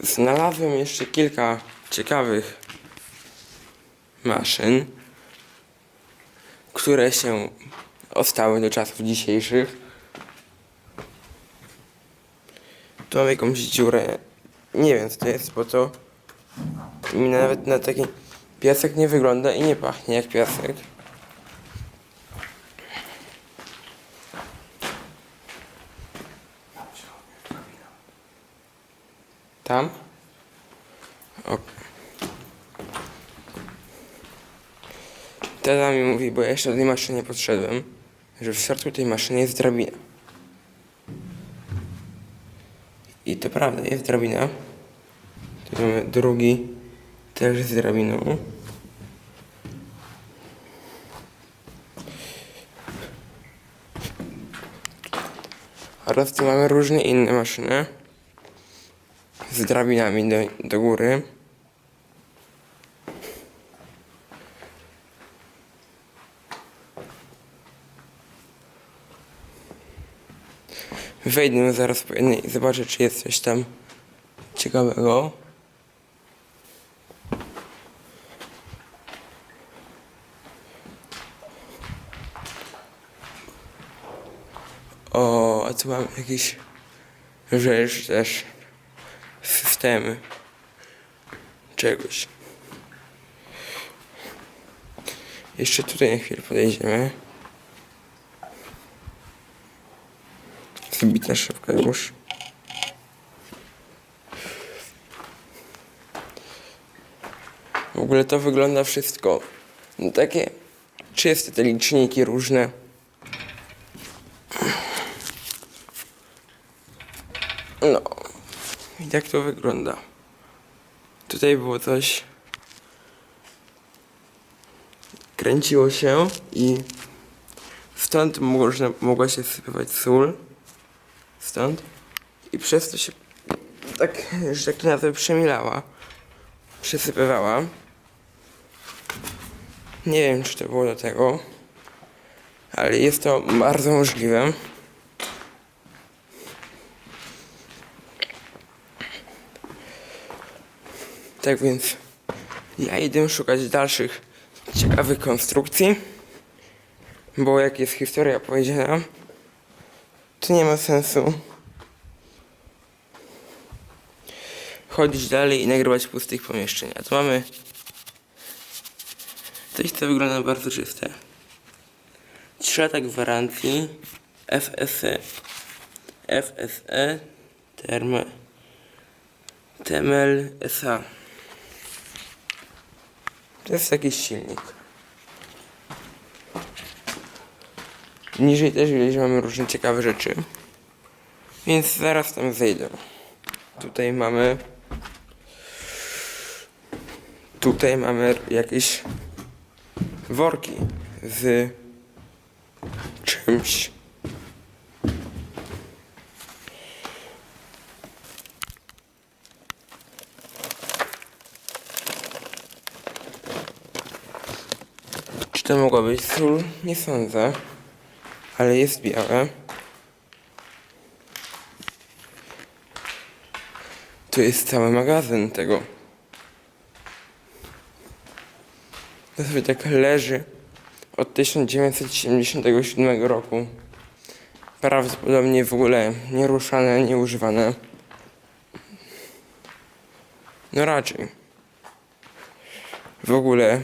Znalazłem jeszcze kilka ciekawych maszyn, które się ostały do czasów dzisiejszych. Tu mam jakąś dziurę. Nie wiem co to jest, bo to mi nawet na taki piasek nie wygląda i nie pachnie jak piasek. Tam? O. Tata mi mówi, bo ja jeszcze do tej maszyny podszedłem, że w środku tej maszyny jest drabina. I to prawda, jest drabina. Tu mamy drugi, też z drabiną. Oraz tu mamy różne inne maszyny z drabinami do, do góry. Wejdę zaraz po jednej i zobaczę, czy jest coś tam ciekawego. O, a tu mam jakieś rzecz też. Systemy. Czegoś. Jeszcze tutaj na chwilę podejdziemy. Zbita szybka już. W ogóle to wygląda wszystko no takie czyste te liczniki różne. No. I tak to wygląda. Tutaj było coś. Kręciło się i stąd można, mogła się sypywać sól. Stąd. I przez to się tak, że tak nazwę, przemilała. Przesypywała. Nie wiem, czy to było do tego, ale jest to bardzo możliwe. Tak więc ja idę szukać dalszych ciekawych konstrukcji, bo jak jest historia powiedziana, to nie ma sensu chodzić dalej i nagrywać pustych pomieszczeń. A tu mamy coś, co wygląda bardzo czyste. 3 lata gwarancji FSE FSE Term Temel SA to jest jakiś silnik. Niżej też widać, że mamy różne ciekawe rzeczy. Więc zaraz tam zejdę. Tutaj mamy. Tutaj mamy jakieś worki z czymś. To mogła być sól? Nie sądzę. Ale jest białe. Tu jest cały magazyn tego. To sobie tak leży od 1977 roku. Prawdopodobnie w ogóle nieruszane, nieużywane. No raczej. W ogóle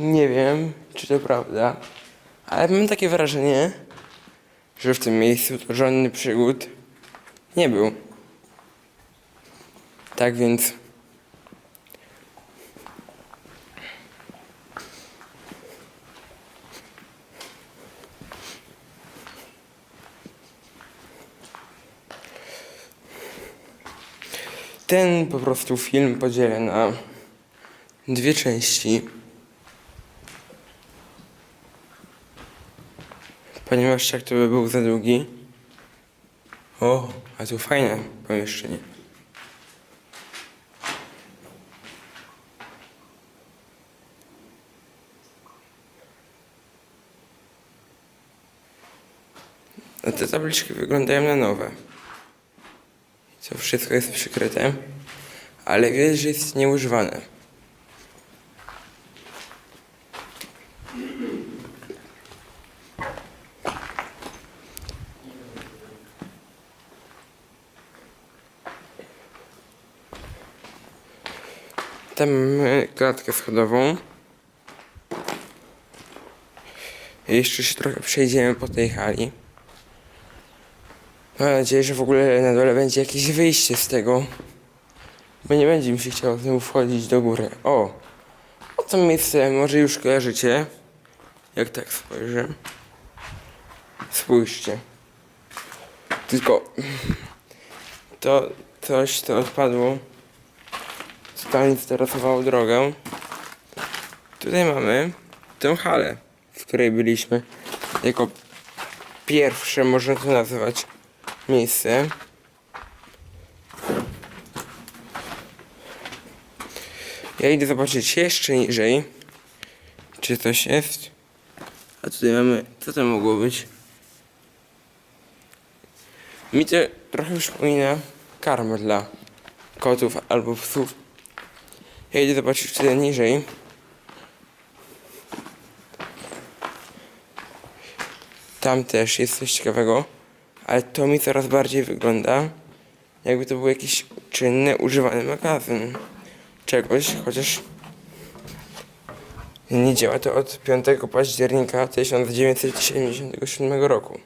nie wiem, czy to prawda, ale mam takie wrażenie, że w tym miejscu to żadny przygód nie był. Tak więc. Ten po prostu film podzielę na dwie części. Ponieważ jak to by był za długi. O, a tu fajne pomieszczenie. A te tabliczki wyglądają na nowe. To wszystko jest przykryte, ale widać, że jest nieużywane. Tam mamy klatkę schodową. Jeszcze się trochę przejdziemy po tej hali. Mam nadzieję, że w ogóle na dole będzie jakieś wyjście z tego. Bo nie będzie mi się chciało wchodzić do góry. O! O to miejsce może już kojarzycie. Jak tak spojrzę. Spójrzcie. Tylko to coś to odpadło. Totalnie sterowało drogę. Tutaj mamy tę halę, w której byliśmy. Jako pierwsze, można to nazwać, miejsce. Ja idę zobaczyć jeszcze niżej, czy coś jest. A tutaj mamy, co to mogło być? Mi to trochę przypomina karmę dla kotów albo psów. Ja idę zobaczyć tutaj niżej. Tam też jest coś ciekawego, ale to mi coraz bardziej wygląda, jakby to był jakiś czynny, używany magazyn czegoś, chociaż nie działa to od 5 października 1977 roku.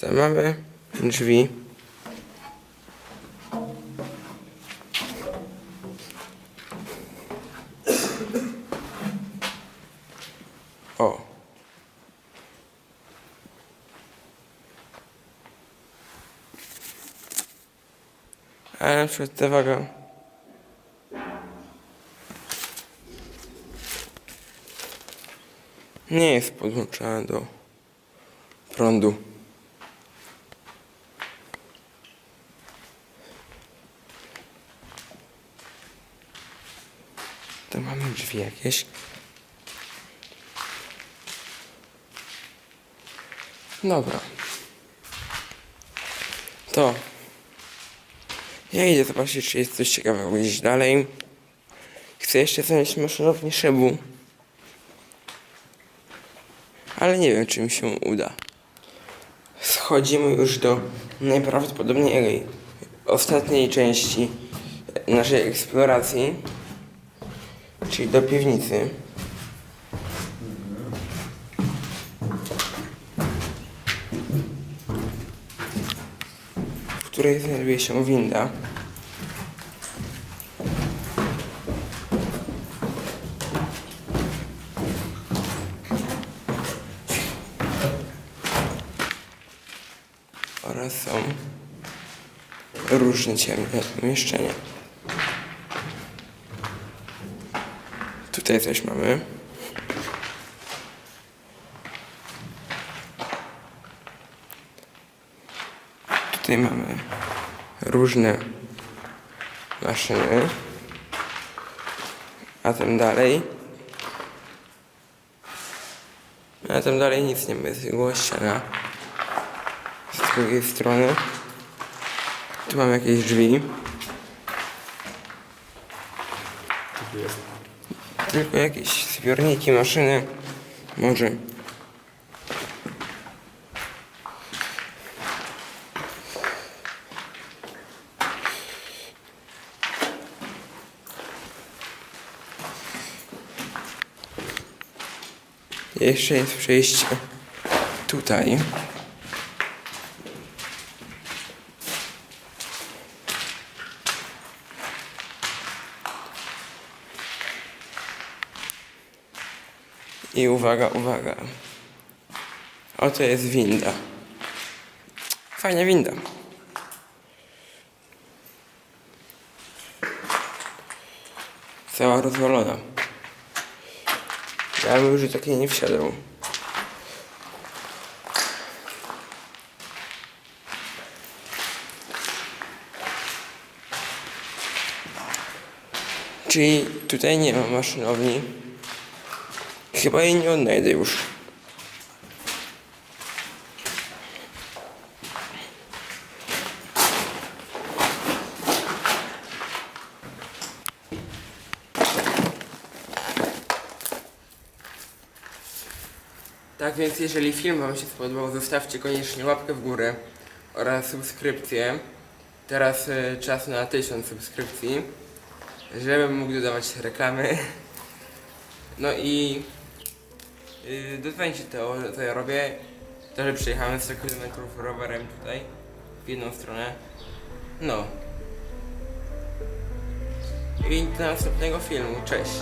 Tam mamy drzwi. O. Ale ta waga. Nie jest podłączona do prądu. To mamy drzwi jakieś. Dobra. To. Ja idę zobaczyć, czy jest coś ciekawego gdzieś dalej. Chcę jeszcze znaleźć maszynownię szybu. Ale nie wiem, czy mi się uda. Schodzimy już do najprawdopodobniej ostatniej części naszej eksploracji, czyli do piwnicy. Której znajduje się winda. Oraz są różne ciemne pomieszczenia. Tutaj coś mamy. Tutaj mamy różne maszyny. A tam dalej. A tam dalej nic nie tylko ściana. Z drugiej strony. Tu mam jakieś drzwi. Tylko jakieś zbiorniki, maszyny. Może. Jeszcze jest przejście tutaj. I uwaga, uwaga. Oto jest winda. Fajna winda. Cała rozwalona. Ja bym już takiej nie wsiadał. Czyli tutaj nie ma maszynowni. Chyba jej nie odnajdę już. Tak więc jeżeli film Wam się spodobał, zostawcie koniecznie łapkę w górę oraz subskrypcję. Teraz y, czas na 1000 subskrypcji, żebym mógł dodawać reklamy. No i yy, docenicie to, co ja robię. To, że przejechałem 100 km rowerem tutaj, w jedną stronę. No. I do następnego filmu. Cześć.